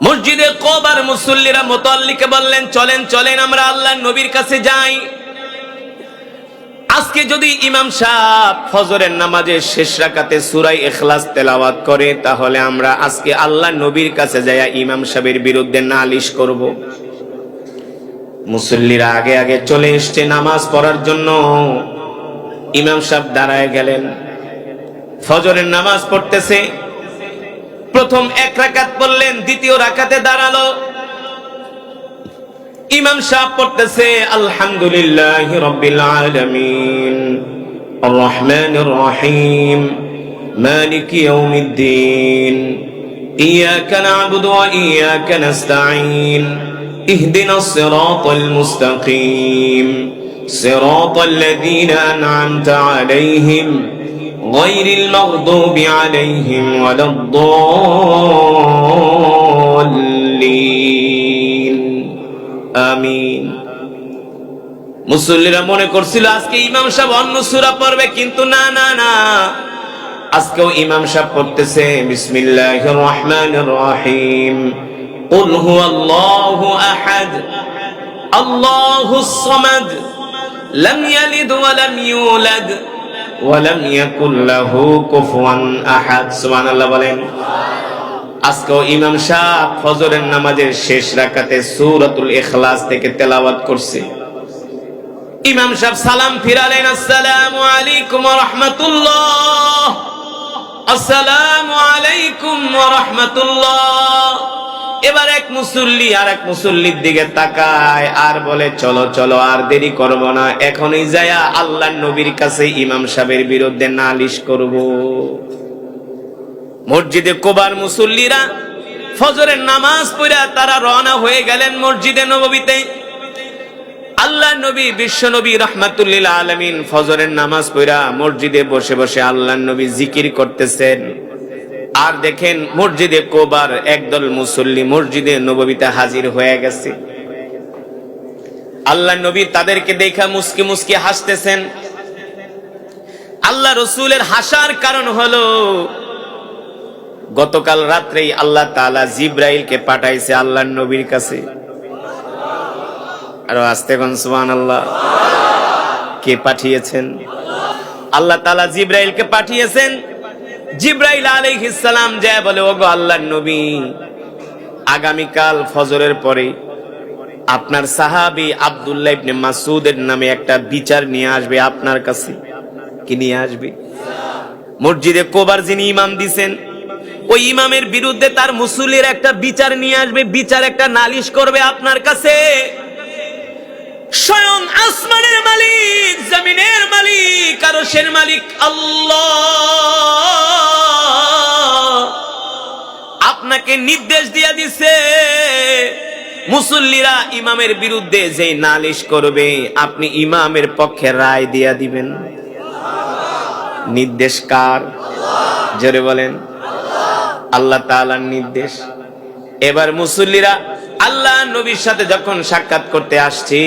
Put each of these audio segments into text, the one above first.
মসজিদে কবার মুসল্লিরা মোতাল্লিকে বললেন, চলেন চলেন, আমরা আল্লাহ নবীর কাছে যাই। আজকে যদি ইমাম সাহেব ফজরের নামাজের শেষ রাকাতে সুরাই এখলাস তেলাওয়াত করে, তাহলে আমরা আজকে আল্লাহ নবীর কাছে যাইয়া ইমাম সাহেবের বিরুদ্ধে নালিশ করব। মুসল্লিরা আগে আগে চলে এসছে নামাজ পড়ার জন্য। ইমাম সাহেব দাঁড়ায় গেলেন। ফজরের নামাজ পড়তেছে। প্রথম এক রাকাত পড়লেন দ্বিতীয় রাকাতে দাঁড়াল। ইমাম সাহ পড়তেছে, আলহামদুলিল্লাহ রব্বিল আলামিন আর রহিম মালিক ইয়াউমিদ্দিন ইyyaka না'বুদু ওয়া ইyyaka নাস্তাঈন ইহদিনাস সিরাতাল মুস্তাকিম সিরাতাল লাযীনা غير المغضوب عليهم ولا الضالين আমিন মুসল্লিরা মনে করছিল আজকে ইমাম সাহেব অন্য সূরা পড়বে কিন্তু না না না আজকেও ইমাম সাহেব পড়তেছে বিসমিল্লাহির রহমানির রহিম قل هو الله احد الله الصمد لم يلد ولم يولد ওয়ালাম ইয়াকুল্লাহু কুফুয়ান আহাদ। সুবহানাল্লাহ বলেন, আজকেও ইমাম শাহ ফজরের নামাজের শেষ রাকাতে সূরাতুল ইখলাস থেকে তেলাওয়াত করছে। ইমাম সাহেব সালাম ফিরালেন, আসসালামু আলাইকুম ওয়া রাহমাতুল্লাহ। আসসালামু আলাইকুম ওয়া রাহমাতুল্লাহ। এবার এক মুসল্লি আর এক মুসল্লির দিকে তাকায়, আর বলে, চলো চলো, আর দেরি করব না, এখনই যায়া আল্লাহর নবীর কাছে ইমাম সাহেবের বিরুদ্ধে নালিশ করব। মসজিদে কোবার মুসল্লিরা ফজরের নামাজ পড়া তারা রওনা হয়ে গেলেন মসজিদে নববীতে। আল্লাহ নবী, বিশ্ব নবী রহমাতুল্লিল আলমিন ফজরের নামাজ পড়া মসজিদে বসে বসে আল্লাহ নবী জিকির করতেছেন। আর দেখেন মসজিদে কোবার একদল মুসল্লি মসজিদে নববীতে হাজির হয়ে গেছে। আল্লাহ নবী তাদেরকে দেখা মুসকি মুসকি হাসতেছেন। আল্লাহ রসুলের হাসার কারণ হলো, গতকাল রাত্রেই আল্লাহ তালা জিব্রাইলকে পাঠাইছে আল্লাহ নবীর কাছে। আরও আসতে কোন সুবান আল্লাহ কে পাঠিয়েছেন? আল্লাহ তালা জিব্রাইলকে পাঠিয়েছেন। জিব্রাইল আলাইহিসসালাম যা বলে, ওগো আল্লাহর নবী, আগামীকাল ফজরের পরে আপনার সাহাবী আব্দুল্লাহ ইবনে মাসুদের নামে একটা বিচার নিয়ে আসবে আপনার কাছে। কি নিয়ে আসবে? মসজিদে কোবার যিনি ইমাম দিছেন, ওই ইমামের বিরুদ্ধে তার মুসল্লির একটা বিচার নিয়ে আসবে, বিচার একটা নালিশ করবে আপনার কাছে। স্বয়ং আসমানের মালিক, জমিনের মালিক, আরশের মালিক আল্লাহ। আপনাকে নির্দেশ দিয়া দিছে, মুসল্লিরা ইমামের বিরুদ্ধে যে নালিশ করবে, আপনি ইমামের পক্ষে রায় দিয়া দিবেন। নির্দেশ কার? জোরে বলেন। আল্লাহ তালার নির্দেশ। এবার মুসল্লিরা আল্লাহ নবীর সাথে যখন সাক্ষাৎ করতে আসছি,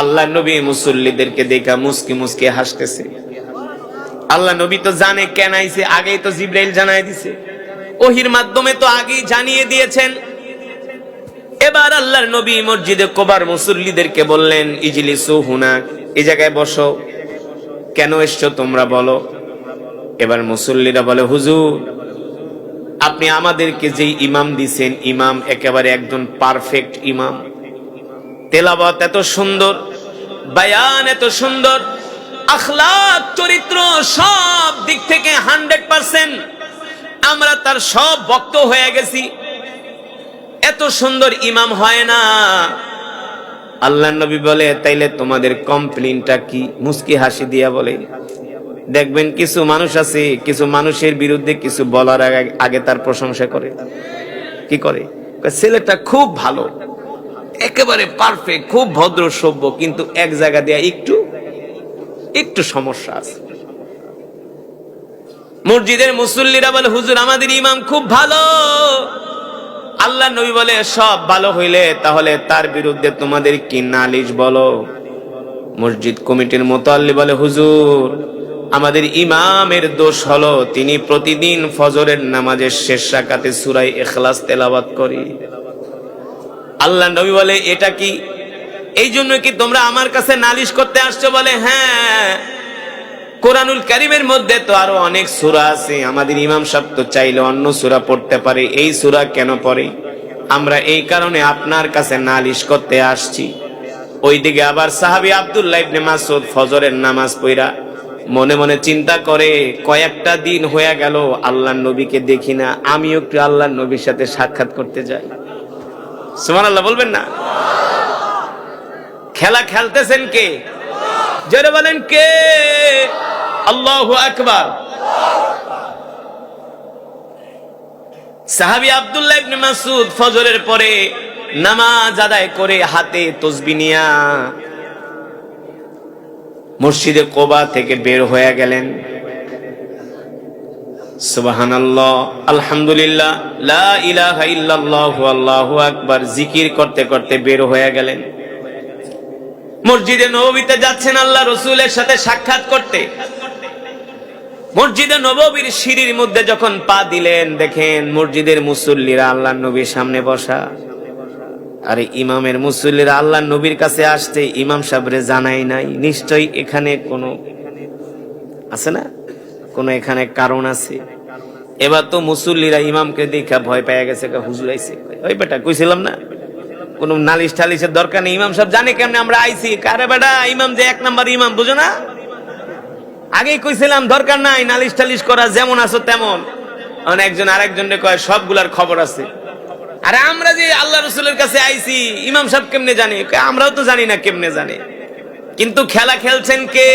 আল্লাহ নবী মুসল্লিদেরকে দেখা মুসকি মুসকি হাসতেছে। আল্লাহ নবী তো জানে কেন আইছে, আগেই তো জিব্রাইল জানাই দিছে। ওহির মাধ্যমে তো আগেই জানিয়ে দিয়েছেন। এবার আল্লাহর নবী মসজিদে কোবার মুসল্লিদেরকে বললেন ইজলি সুহুনা এই জায়গায় বসো। কেন এসছো তোমরা বলো? এবার মুসল্লিরা বলে, হুজুর আপনি আমাদেরকে যে ইমাম দিছেন, ইমাম একেবারে একজন পারফেক্ট ইমাম। তেলাবত এত সুন্দর, বায়ান এত সুন্দর, আখলাক, চরিত্র সব দিক থেকে হান্ড্রেড পার্সেন্ট। আমরা তার সব ভক্ত হয়ে গেছি। এত সুন্দর ইমাম হয় না। আল্লাহ নবী বলে, তাইলে তোমাদের কমপ্লেনটা কি? মুস্কি হাসি দিয়া বলে দেখবেন কিছু মানুষ আছে, কিছু মানুষের বিরুদ্ধে কিছু বলার আগে তার প্রশংসা করে। কি করে? ছেলেটা খুব ভালো, একেবারে পারফেক্ট খুব ভদ্র, সভ্য, কিন্তু এক জায়গা দেয়া একটু একটু সমস্যা আছে। মসজিদের মুসল্লিরা বলে, হুজুর, আমাদের ইমাম খুব ভালো। আল্লাহ নবী বলে, সব ভালো হইলে তাহলে তার বিরুদ্ধে তোমাদের কি নালিশ বলো? মসজিদ কমিটির মোতাল্লি বলে, হুজুর আমাদের ইমামের দোষ হলো তিনি প্রতিদিন ফজরের নামাজের শেষ রাকাতে সুরাই এখলাস তেলাওয়াত করি। আল্লাহ নবী বলে, এটা কি? এই জন্য কি তোমরা আমার কাছে নালিশ করতে আসছো? বলে হ্যাঁ। কোরআনুল কারিমের মধ্যে তো আরও অনেক সূরা আছে। আমাদের ইমাম সাহেব তো চাইলে অন্য সূরা পড়তে পারে। এই সূরা কেন পড়ে? আমরা এই কারণে আপনার কাছে নালিশ করতে আসছি। ওইদিকে আবার সাহাবী আব্দুল্লাহ ইবনে মাসউদ ফজরের নামাজ পড়া মনে মনে চিন্তা করে, কয়েকটা দিন হয়ে গেল, আল্লাহর নবীকে দেখি না। আমিও একটু আল্লাহর নবীর সাথে সাক্ষাৎ করতে যাই। সুবহানাল্লাহ, বলবেন না? খেলা খেলতেছেন কে? জোরে বলেন কে? আল্লাহ আকবার। সাহাবি আব্দুল্লাহ ইবনে মাসুদ ফজরের পরে নামাজ আদায় করে হাতে তসবি নিয়া মসজিদে কোবা থেকে বের হয়ে গেলেন। যাচ্ছেন আল্লাহ রসুলের সাথে সাক্ষাৎ করতে। মসজিদে সিঁড়ির মধ্যে যখন পা দিলেন, দেখেন মসজিদের মুসল্লিরা আল্লাহ নবীর সামনে বসা। আরে ইমামের মুসল্লিরা আল্লাহ নবীর কাছে আসতে ইমাম সাহেবরে জানাই নাই। নিশ্চয়ই এখানে কোনো আছে না? কোনো এখানে কারণ আছে? এবার তো মুসল্লিরা ইমামকে দেখা ভয় পেয়ে গেছে হুজুরাইছে ওই বেটা কইছিলাম না? কোন নালিশ টালিশের দরকার নেই। ইমাম সাহেব জানে কেমনে আমরা আইছি? কারে বেটা, ইমাম যে এক নাম্বার ইমাম, বুঝো না? আগেই কইছিলাম, দরকার নাই, নালিশ টালিশ করা যেমন আছো তেমন। মানে একজন আরেকজনকে কয়, সবগুলার খবর আছে। আরে আমরা যে আল্লাহ রসুলের কাছে আইছি, ইমাম সাহেব কেমনে জানে? আমরাও তো জানি না কেমনে জানে। কিন্তু খেলা খেলছেন কে?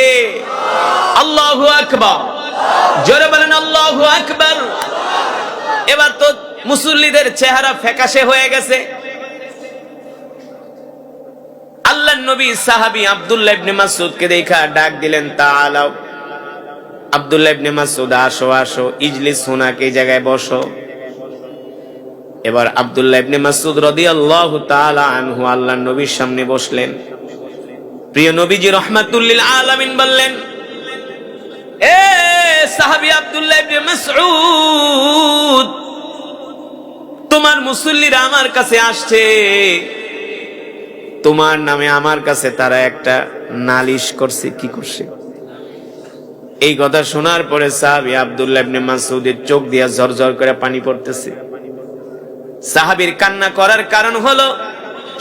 আল্লাহু আকবার। জোরে বলেন, আল্লাহু আকবার। এবার তো মুসল্লিদের চেহারা ফ্যাকাশে হয়ে গেছে। আল্লাহ নবী সাহাবী আব্দুল্লাহ ইবনে মাসউদকে দেখা ডাক দিলেন তাআলাও আব্দুল্লাহ ইবনে মাসউদ, আসো আসো, ইজলিস হুনাকে জায়গায় বসো। এবার আবদুল্লাহ ইবনে মাসউদ রাদিয়াল্লাহু তাআলা আনহু আল্লাহর নবীর সামনে বসলেন। প্রিয় নবীজি রহমাতুল্লিল আলামিন বললেন, এ সাহাবী আব্দুল্লাহ ইবনে মাসউদ, তোমার মুসল্লিরা আমার কাছে আসছে। তোমার নামে আমার কাছে তারা একটা নালিশ করছে, কি করছে? এই কথা শোনার পরে সাহাবি আব্দুল্লাহ ইবনে মাসউদের চোখ দিয়া ঝরঝর করে পানি পড়তেছে। সাহাবীর কান্না করার কারণ হলো,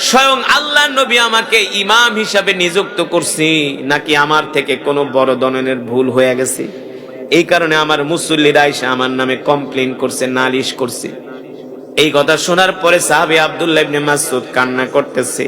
স্বয়ং আল্লাহ নবী আমাকে ইমাম হিসাবে নিযুক্ত করছি, নাকি আমার থেকে কোনো বড় ধরনের ভুল হয়ে গেছে? এই কারণে আমার মুসল্লিরা এসে আমার নামে কমপ্লেন করছে, নালিশ করছে। এই কথা শোনার পরে সাহাবি আবদুল্লাহ মাসউদ কান্না করতেছে।